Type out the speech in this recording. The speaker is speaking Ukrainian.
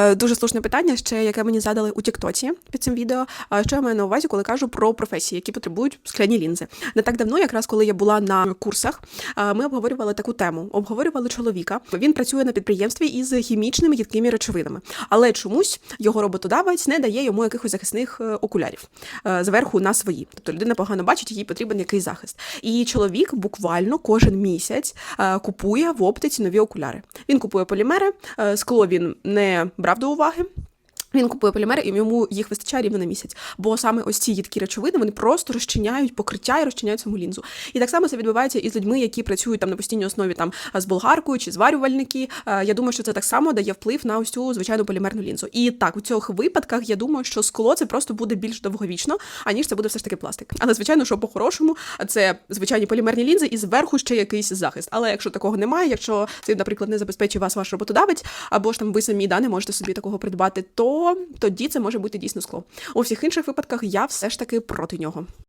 Е, Дуже слушне питання, ще яке мені задали у Тіктоці під цим відео. Що я маю на увазі, коли кажу про професії, які потребують скляні лінзи. Не так давно, якраз коли я була на курсах, ми обговорювали таку тему. Обговорювали чоловіка. Він працює на підприємстві із хімічними їдкими речовинами, але чомусь його роботодавець не дає йому якихось захисних е, окулярів е, зверху на свої. Тобто людина погано бачить, їй потрібен якийсь захист. І чоловік буквально кожен місяць е, купує в оптиці нові окуляри. Він купує полімери, е, скло він не брав до уваги. Він купує полімери, і йому їх вистачає рівно на місяць. Бо саме ось ці їдкі речовини вони просто розчиняють покриття і розчиняють саму лінзу. І так само це відбувається і з людьми, які працюють там на постійній основі там з болгаркою чи зварювальники. Я думаю, що це так само дає вплив на ось цю звичайну полімерну лінзу. І так, у цих випадках я думаю, що скло це просто буде більш довговічно, аніж це буде все ж таки пластик. Але звичайно, що по-хорошому це звичайні полімерні лінзи і зверху ще якийсь захист. Але якщо такого немає, якщо це, наприклад, не забезпечує вас ваш роботодавець, або ж там ви самі да, не можете собі такого придбати, то тоді це може бути дійсно скло. У всіх інших випадках я все ж таки проти нього.